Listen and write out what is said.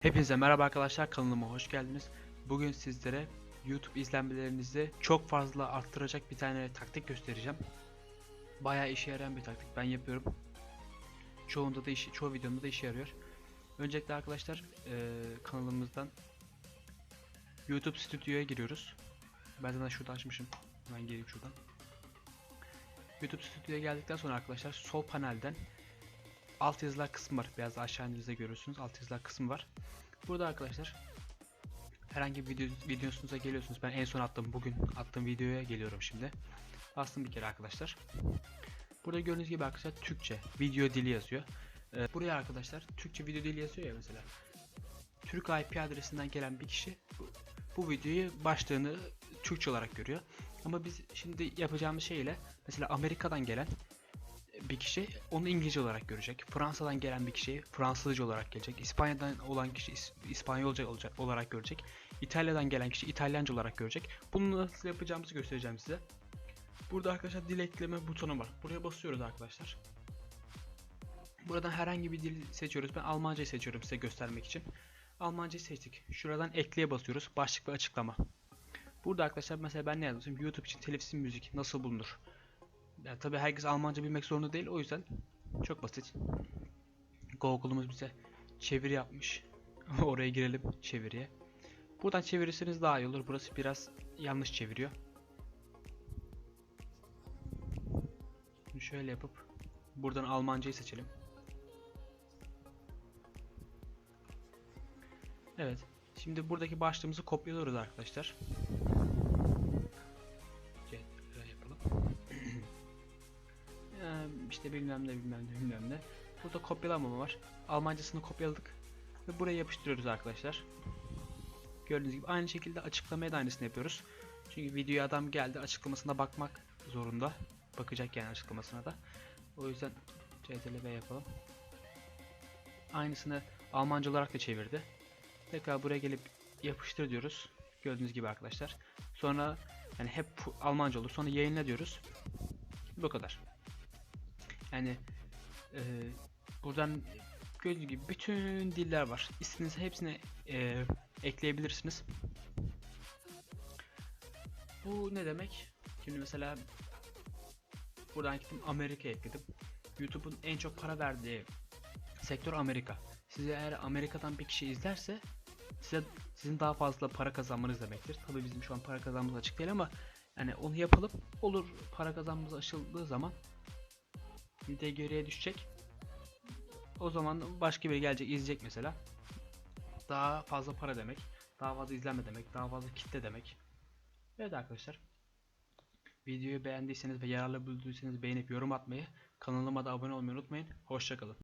Hepinize merhaba arkadaşlar kanalıma hoş geldiniz. Bugün sizlere YouTube izlenmelerinizi çok fazla arttıracak bir tane taktik göstereceğim. Bayağı işe yarayan bir taktik. Ben yapıyorum. Çoğunda da işi, çoğu videomda da işe yarıyor. Öncelikle arkadaşlar eee, kanalımızdan YouTube Stüdyo'ya giriyoruz. Ben zaten şurada açmışım. Hemen gireyim şuradan. YouTube Stüdyo'ya geldikten sonra arkadaşlar sol panelden alt yazılar kısmı var. Biraz aşağı indiğinizde görüyorsunuz. Alt yazılar kısmı var. Burada arkadaşlar herhangi bir video, videosunuza geliyorsunuz. Ben en son attığım bugün attığım videoya geliyorum şimdi. Bastım bir kere arkadaşlar. Burada gördüğünüz gibi arkadaşlar Türkçe video dili yazıyor. Ee, buraya arkadaşlar Türkçe video dili yazıyor ya mesela. Türk IP adresinden gelen bir kişi bu, bu videoyu başlığını Türkçe olarak görüyor. Ama biz şimdi yapacağımız şey ile mesela Amerika'dan gelen bir kişi onu İngilizce olarak görecek. Fransa'dan gelen bir kişi Fransızca olarak gelecek. İspanya'dan olan kişi İs- İspanyolca olacak olarak görecek. İtalya'dan gelen kişi İtalyanca olarak görecek. Bunu nasıl yapacağımızı göstereceğim size. Burada arkadaşlar dil ekleme butonu var. Buraya basıyoruz arkadaşlar. Buradan herhangi bir dil seçiyoruz. Ben Almancayı seçiyorum size göstermek için. Almancayı seçtik. Şuradan ekleye basıyoruz. Başlık ve açıklama. Burada arkadaşlar mesela ben ne yazmışım? YouTube için telifsiz müzik nasıl bulunur? Yani tabi herkes Almanca bilmek zorunda değil o yüzden çok basit. Google'umuz bize çeviri yapmış. Oraya girelim çeviriye. Buradan çevirirseniz daha iyi olur. Burası biraz yanlış çeviriyor. Şimdi şöyle yapıp buradan Almancayı seçelim. Evet. Şimdi buradaki başlığımızı kopyalıyoruz arkadaşlar. İşte bilmem ne bilmem ne bilmem ne. Burada kopyalamama var. Almancasını kopyaladık. Ve buraya yapıştırıyoruz arkadaşlar. Gördüğünüz gibi aynı şekilde açıklamaya da aynısını yapıyoruz. Çünkü videoya adam geldi açıklamasına bakmak zorunda. Bakacak yani açıklamasına da. O yüzden CTRL V yapalım. Aynısını Almanca olarak da çevirdi. Tekrar buraya gelip yapıştır diyoruz. Gördüğünüz gibi arkadaşlar. Sonra yani hep Almanca olur. Sonra yayınla diyoruz. Bu kadar. Yani e, buradan gördüğünüz gibi bütün diller var. İstediğiniz hepsini e, ekleyebilirsiniz. Bu ne demek? Şimdi mesela buradan gittim Amerika ekledim. YouTube'un en çok para verdiği sektör Amerika. Size eğer Amerika'dan bir kişi izlerse size sizin daha fazla para kazanmanız demektir. Tabii bizim şu an para kazanmamız açık değil ama yani onu yapalım olur para kazanmamız açıldığı zaman video geriye düşecek. O zaman başka biri gelecek izleyecek mesela. Daha fazla para demek. Daha fazla izlenme demek. Daha fazla kitle demek. Evet arkadaşlar. Videoyu beğendiyseniz ve yararlı bulduysanız beğenip yorum atmayı, kanalıma da abone olmayı unutmayın. Hoşçakalın.